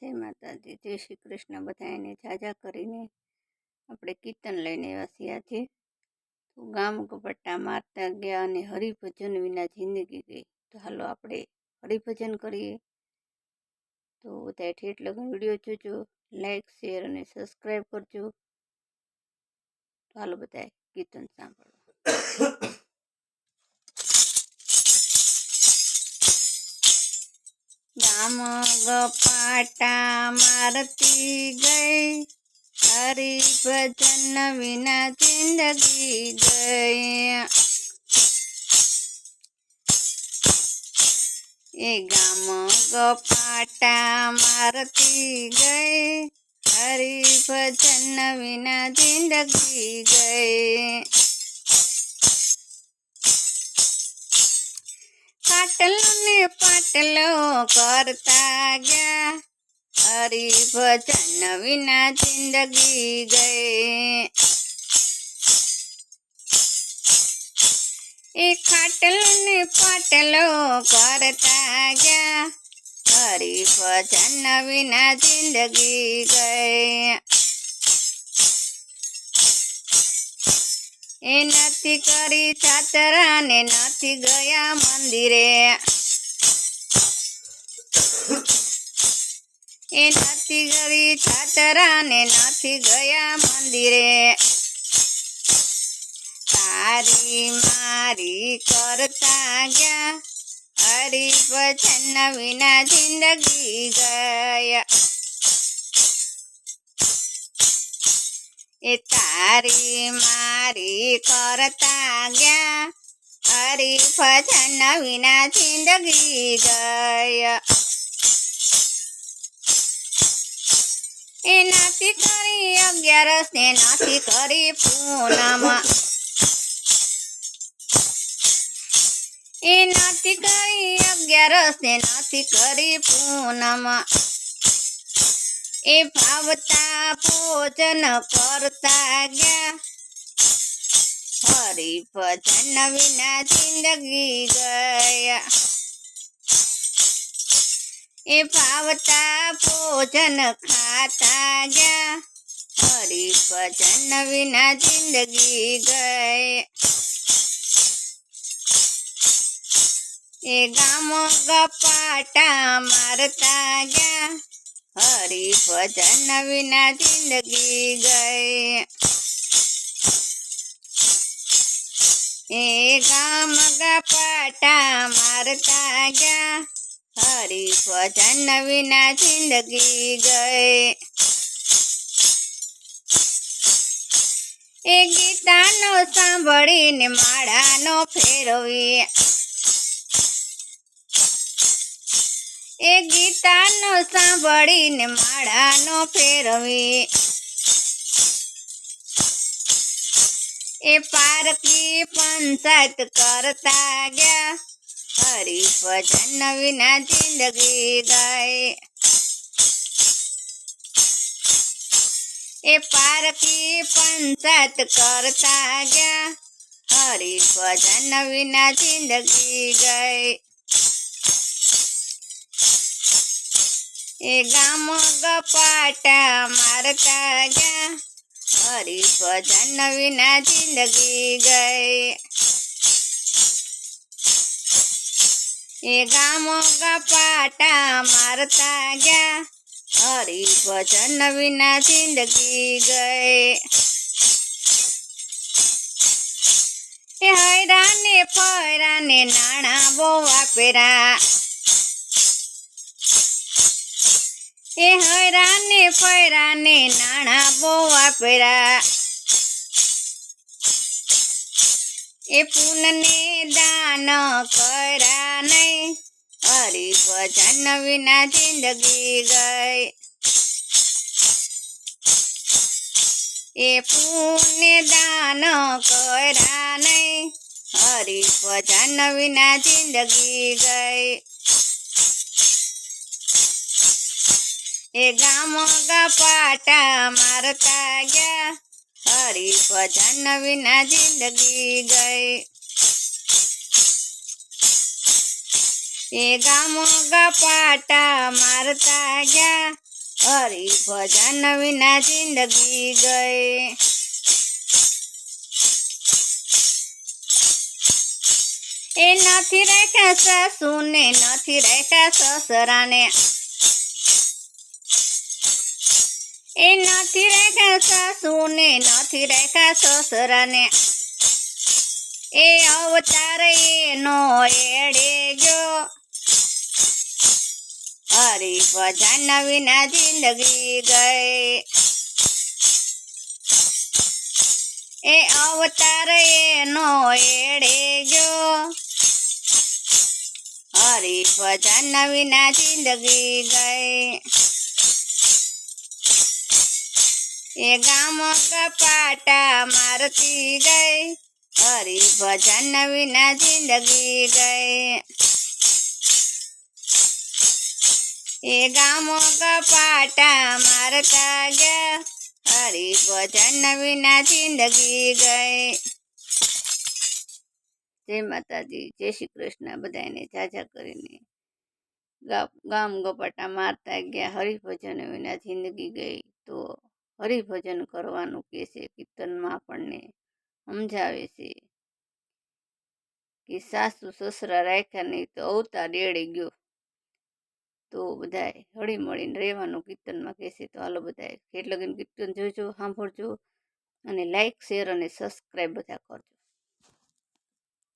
જય માતાજી, જય શ્રી કૃષ્ણ. બધા એને જાજા કરીને આપણે કીર્તન લઈને આવ્યા છીએ તો ગામ કપટ્ટા મારતા ગયા અને હરિભજન વિના જિંદગી ગઈ. તો હાલો આપણે હરિભજન કરીએ. તો બધા ઠેઠ લગન વીડિયો જોજો, લાઈક, શેર અને સબસ્ક્રાઈબ કરજો. તો હાલો બધા કીર્તન સાંભળો. ગામ ગપાટા મારતી ગઈ. હરિભજન વિના જિંદગી ગઈ. એ ગામ ગપાટા મારતી ગઈ. હરિભજન વિના જિંદગી ગઈ. પાટલો ને પાટલો કરતા ગયા હરિભજન વિના જિંદગી ગઈ એ ખાટલો ને પાટલો કરતા ગયા હરિભજન વિના એ નથી કરી ચાતરા ને નથી ગયા મંદિરે. એ નથી કરી ચાતરા ને નથી ગયા મંદિરે. તારી મારી કરતા ગયા હરિભજન વિના જિંદગી ગયા. એ તારી મારી કરતા ગયા. હરિભજન વિના જિંદગી ગયા એ નથી કરી અગિયારસ ને નથી કરી પૂનમ. એ નથી કરી અગિયારસ ને નથી કરી પૂનમ. એ ભાવતા ભોજન કરતા ગયા. હરિભજન વિના જિંદગી ગયા. એ ભાવતા ભોજન ખાતા ગયા. હરિભજન વિના જિંદગી ગઈ એ ગામ ગપાટા મારતા ગયા. હરિભજન વિના જિંદગી ગઈ. એ ગામ ગપાટા મારતા ગયા. હરિભજન વિના જિંદગી ગઈ. એ ગીતાનો સાંભળીને માળાનો ફેરવી. એ ગીતાનો સાંભળીને માળાનો ફેરવી. એ પારકી પંચાયત કરતા ગયા. હરિભજન વિના જિંદગી ગઈ એ પારકી પંચાયત કરતા ગયા. હરિભજન વિના જિંદગી ગઈ એ ગામ ગપાટા મારતા ગયા. હરિભજન વિના જિંદગી ગઈ. એ ગામ ગપાટા મારતા ગયા. હરિભજન વિના જિંદગી ગઈ. એ હૈરાને પૈરાને નાણા બહુ આપેરા એ હૈરાને ફૈરાને નાણા બહુ વાપરા એ પૂનને દાન કર્યા નહીં હરિભજન વિના જિંદગી ગઈ. એ પૂને દાન કર્યા નહીં હરિભજન વિના જિંદગી ગઈ. એ ગામ ગપાટા મારતા ગયા. હરિભજન વિના જિંદગી ગઈ. એ ગામ ગપાટા મારતા ગયા. હરી ભજન વિના જિંદગી ગઈ. એ નથી રાખ્યા સાસુને, નથી રાખ્યા સસરાને. એ નથી રાખ્યા સાસુને, નથી રાખ્યા સસરાને. એ અવતાર એનો એડે ગયો. હરી ભજન વિના જિંદગી ગઈ. એ અવતાર એનો એડે ગયો. હરી ભજન વિના જિંદગી ગઈ. એ ગામ કપાટા મારતી ગઈ હરી ભજન વિના જિંદગી ગઈ એ ગામ કપાટા મારતા ગયા હરી ભજન વિના જિંદગી ગઈ જય માતાજી જય શ્રી કૃષ્ણ બધાને જાજા કરીને ગા- ગામ ગપાટા મારતા ગયા હરિભજન વિના જિંદગી ગઈ તો હરિભજન કરવાનું કહે છે, કીર્તનમાં આપણને સમજાવે છે કે સાસુ સસરા રાખ્યા નહીં તો અવતાર એડી ગયો. તો બધાય હળી મળીને રહેવાનું કીર્તનમાં કહેશે તો હાલો બધાય ખેટ કીર્તન જોજો, સાંભળજો અને લાઈક શેર અને સબસ્ક્રાઈબ બધા કરજો.